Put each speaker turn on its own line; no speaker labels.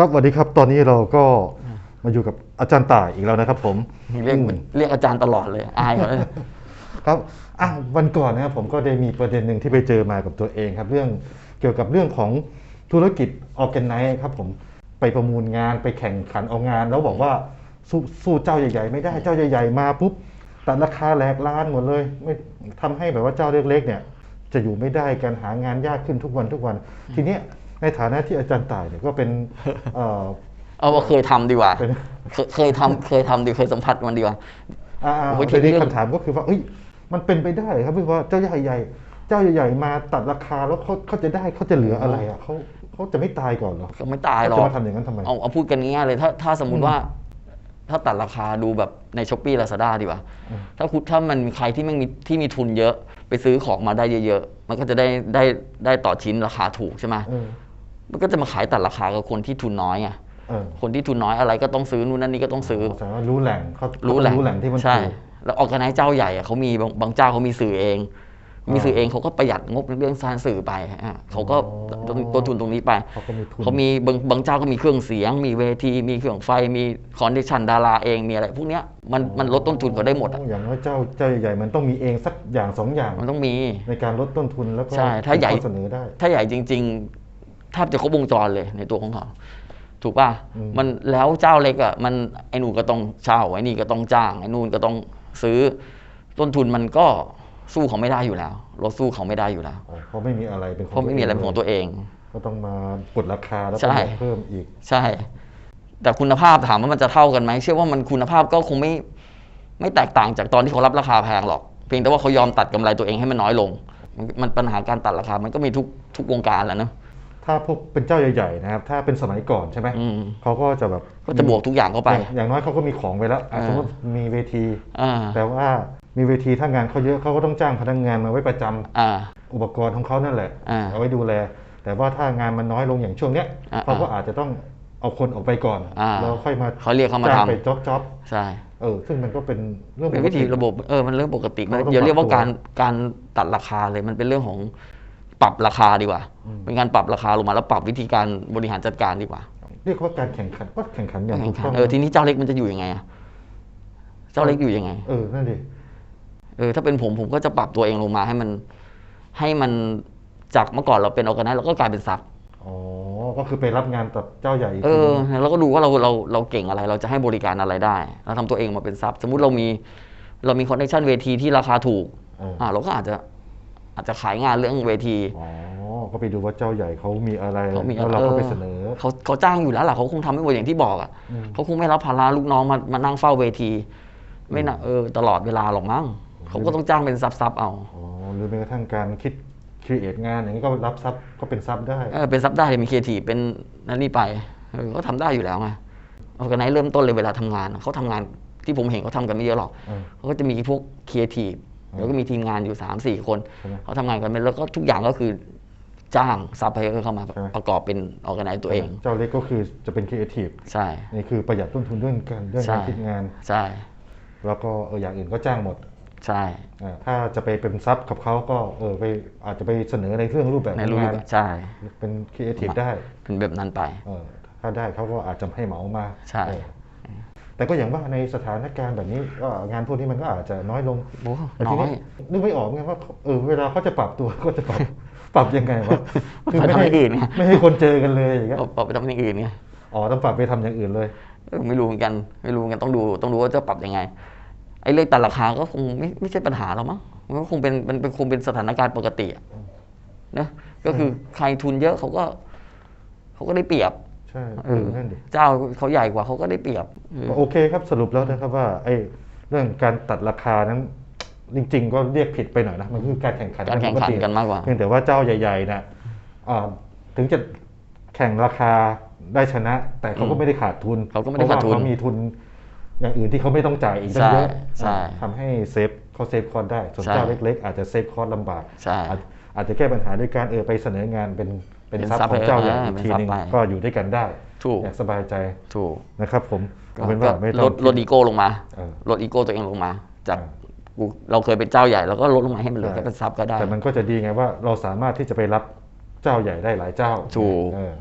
ครับสวัสดีครับตอนนี้เราก็มาอยู่กับอาจารย์ต่ายอีกแล้วนะครับ ผม
เรียก
อืม
เรียกอาจารย์ตลอดเลยอายเขาเลย
ครับอะวันก่อนนะครับผมก็ได้มีประเด็นหนึ่งที่ไปเจอมากับตัวเองครับ เรื่องเกี่ยวกับเรื่องของธุรกิจออแกไนครับ ผมไปประมูลงานไปแข่งขันเอางาน แล้วบอกว่าสู้สู้เจ้าใหญ่ๆไม่ได้เจ้าใหญ่ๆมาปุ๊บตัดราคาแหลกล้านหมดเลยไม่ทำให้แบบว่าเจ้าเล็กๆเนี่ย จะอยู่ไม่ได้การหางานยากขึ้นทุกวันทุกวัน ทีเนี้ย ในฐานะที่อาจารย์ต่ายเนี่ยก็เป็นเอ่อ
เอาว่าเคยทำดีกว่า
เป็น
เคยเคยทำเคยทำดีเคยสัมผัสมันดีกว่า
อ่า
โอ้ย
ทีนี้
เรื่อง
คำถามก็คือว่าเอ้ยมันเป็นไปได้ครับพี่ว่าเจ้าใหญ่ๆเจ้าใหญ่ๆมาตัดราคาแล้วเขาเขาจะได้เขาจะเหลืออะไรอะเขาเขาจะไม่ตายก่อนเหรอ
ก็ไม่ตายหร
เขา
อ
จะ
ก
มาทำอย่างนั้นทำไม
เอาเอาพูดกันง่ายๆเลยถ้าถ้าสมมุ
อื
ติ
ม
ว่า ถ้าตัดราคาดูแบบในช้อปปี้ลาซาด้าดีกว่า
อืม
ถ้าคุณถ้ามันมีใครที่มันมีที่มีทุนเยอะ ไปซื้อของมาได้เยอะๆ มันก็จะได้ได้ได้ต่อชิ้นราคาถูกใช่ไหม
เออ
มันก็จะมาขายตัดราคากับคนที่ทุนน้อยไง
เออ
คนที่ทุนน้อยอะไรก็ต้องซื้อนู่นนั่นนี่ก็ต้องซื้อ
แสดงว่ารู้แหล่งเขา
รู้
เขา
แหล่ง
รู้แหล่งที่มัน
ใช่
ถูก
แล้วออกกันไนเจ้าใหญ่อะเขามีบางบางเจ้าเขามีสื่อเอง
อ่ามี
มีสื่อเองเขาก็ประหยัดงบในเรื่องสร้างสื่อไปฮะเขาก็
อ๋อ
ต้นทุนตรงนี้ไป
เขาก็มีทุน
เขามีบางบางเจ้าก็มีเครื่องเสียง มีเวที มีเครื่องไฟ มีคอนดิชันดาราเอง มีอะไร พวกเนี้ยมันมันลดต้นทุนเขาได้หมดอะ
อย่างว่าเจ้าเจ้าใหญ่ๆมันต้องมีเองสักอย่างสองอย่าง
มันต้องมี
ในการลดต้นทุนแล้วก็
ใช่ถ้าใหญ่
ข้อเสนอได้
ถ้าใหญ่จริงๆ แทบจะครบวงจรเลยในตัวของเขา ถูกป่ะ
อืม
มันแล้วเจ้าเล็กอะมันไอ้นู่นก็ต้องเช่าไอ้นี่ก็ต้องจ้างไอ้นู่นก็ต้องซื้อ ต้นทุนมันก็สู้เขาไม่ได้อยู่แล้วลดสู้เขาไม่ได้อยู่แล้ว
อ๋อเพราะไม่มีอะไรเป็นของ
เพราะไม่มีอะไรเป็นของตัวเอง
ก็ต้องมากดราคาแล้ว
ใช่
ก็เพิ่มอีก
ใช่ แต่คุณภาพถามว่ามันจะเท่ากันไหมเชื่อว่ามันคุณภาพก็คงไม่ไม่แตกต่างจากตอนที่เขารับราคาแพงหรอก เพียงแต่ว่าเขายอมตัดกำไรตัวเองให้มันน้อยลงมันมันปัญหาการตัดราคา มันก็มีทุกทุกวงการแหละเนอะ
ถ้าพวกเป็นเจ้าใหญ่ๆนะครับ ถ้าเป็นสมัยก่อนใช่ไหม
อืม
เขาก็จะแบบ
ก็จะบวกทุกอย่างเข้าไป
อย่างอย่างน้อยเขาก็มีของไว้แล้วอะ
เออ
สมมติมีเวที
อ่า
แต่ว่ามีเวทีถ้างานเขาเยอะเขาก็ต้องจ้างพนักงานมาไว้ประจำ
อ่า
อุปกรณ์ของเขานั่นแหละ
อ่า
เอาไว้ดูแล แต่ว่าถ้างานมันน้อยลงอย่างช่วงเนี้ย
อ่า
เขาก็อาจจะต้องเอาคนออกไปก่อน
อ่า
แล้วค่อยมา
เขาเรียกเขามา
จ้าง
ทำ
ไปจ็อบจ็อบ
ใช่
เออซึ่งมันก็เป็นเรื่อง
เป็นวิธี
ปกติ
ระบบเออมันเรื่องปกติมัน
เขาต้อง
อย่าเรียกว่า
ปรับตัว
การการตัดราคาเลยมันเป็นเรื่องของ ปรับราคาดีกว่า
อืม
เป็นการปรับราคาลงมาแล้วปรับวิธีการบริหารจัดการดีกว่า
เรียกว่าการแข่งขันก็แข่งขันอย่าง
แข่
ถู
ง
ก
ขั
ต้
น
อง
เออทีนี้เจ้าเล็กมันจะอยู่ยังไงอะเจ้าเล็กอยู่ยังไง
เออนั่นดิ
เออถ้าเป็นผมผมก็จะปรับตัวเองลงมาให้มันให้มันจากเมื่อก่อนเราเป็นออร์แกไนซ์เราก็กลายเป็นซับ
อ๋อก็คือไปรับงานกับเจ้าใหญ่ก
เอ
ที
อ
นึง
เราก็ดูว่าเราเราเราเก่งอะไร เราจะให้บริการอะไรได้ เราทำตัวเองมาเป็นซับสมมุติเรามีเรามีคอนเนคชั่นเวทีที่ราคาถูก
เออ
อ่าเราก็อาจจะ อาจจะขายงานเรื่องเวที
อ๋อก็ไปดูว่าเจ้าใหญ่เขามีอะไร
เขามี
แล้วเราก็ไป
ออ
เสนอ
เขาเขาจ้างอยู่แล้วล่ะเขาคงทำให้หมดอย่างที่บอกอะ
อืม
เขาคงไม่รับภาระลูกน้องมามานั่งเฝ้าเวที ไม่นะเออตลอดเวลาหรอกมั้งเขาก็ต้องจ้างเป็นซับซับๆเอา
อ๋อหรือแม้กระทั่งการคิดครีเอทงานอย่างนี้ก็รับซับก็เป็นซับได้
เออเป็นซับได้เลยมีครีเอทีฟเป็นนั่นนี่ไปเออเขาทำได้อยู่แล้วไงออร์แกไนซ์เริ่มต้นเลยเวลาทำงานเขาทำงานที่ผมเห็นเขาทำกันไม่เยอะหรอก
เออ
เขาก็จะมีพวกครีเอทีฟ แล้วก็มีทีมงานอยู่สามสี่คน
ใช่ไหม
เขาทำงานกันเป็นแล้วก็ทุกอย่างก็คือจ้างซับให้เข้ามา
ใช่ไหม
ประกอบเป็นออร์แกไนซ์ตัวเอง
เจ้าเล็กก็คือจะเป็นครีเอทีฟ
ใช่
นี่คือประหยัดต้นทุนเรื่องการเรื่อง
ใช่
การคิดงาน
ใช่
แล้วก็เอออย่างอื่นก็จ้างหมด
ใช่
อ่าถ้าจะไปเป็นซับกับเขาก็เออไปอาจจะไปเสนอในเรื่องรูปแบบ
ใน
ของ
รูป
งาน
แบบใช่
เป็นครีเอทีฟได้
เป็นแบบนั้นไป
เออถ้าได้เขาก็อาจจะให้เหมามา
ใช่
เออ แต่ก็อย่างว่าในสถานการณ์แบบนี้ก็งานพวกนี้มันก็อาจจะน้อยลง
โอ้
แต่
น้
ที
อย
นี้นึกไม่ออกไงว่าเออเวลาเขาจะปรับตัวก็จะปรับปรับยังไงวะคือ
ไป
ไม่
ทำอ
ให้
ย่างอื่นไง
ไม่ให้คนเจอกันเลยอย่างเงี้ย
เอาเอาไปทำอย่างอื่นไง
อ๋อต้องปรับไปทำอย่างอื่นเลย
เออไม่รู้เหมือนกัน ไม่รู้เหมือนกันต้องดูต้องดูว่าจะปรับยังไง ไอ้เรื่องตัดราคาก็คงไม่ไม่ใช่ปัญหาหรอกมั้งมันก็คงเป็นมันเป็นคงเป็นสถานการณ์ปกติอะนะก็คือใครทุนเยอะเขาก็ เขาก็ได้เปรียบ
ใช่
เออ
นั่นดิ
เจ้าเขาใหญ่กว่าเขาก็ได้เปรียบเออ
โอเคครับสรุปแล้วนะครับว่าไอ้เรื่องการตัดราคานั้นจริง ๆ ก็เรียกผิดไปหน่อยนะมันคือการแข่งขัน
การแข่งขันกันมากกว่า
เพียงแต่ว่าเจ้าใหญ่ๆนะอ่าถึงจะแข่งราคาได้ชนะ แต่เขาก็ไม่ได้ขาดทุน
เขาก็ไม่ได้ขาดทุน
เพระว่เขามีทุน อย่างอื่นที่เขาไม่ต้องจ่ายอีกตั้งเยอะ
ใช่ใช่
ทำให้เซฟเขาเซฟคอร์สได้ส่วน
ใช่
เจ้าเล็ก ๆ อาจจะเซฟคอร์สลำบาก
ใช่
อาจอาจจะแก้ปัญหาด้วยการเออไปเสนองานเป็น เป็น
เป็น
ทรัพย์
ทรัพย์
ของเจ้าใหญ่
เออ
อีก
เป็น
ที
ทรัพย์
หนึง
ไป
ก็อยู่ด้วยกันได้
ถูก
อย่างสบายใจ
ถูก
นะครับ ผม
ก็
เอาเป็นว่าไม่ต้
ล
อง
ดลดอีโก้ลงมา
เออ
ลดอีโก้ตัวเองลงมา จาก
อ่า
กูเราเคยเป็นเจ้าใหญ่เราก็ลดลงมาให้มันเหลือ
ใช่
แค่เป็นซับก็ได้
แต่มันก็จะดีไงว่าเราสามารถที่จะไปรับเจ้าใหญ่ได้หลายเจ้า
ถูก
เออ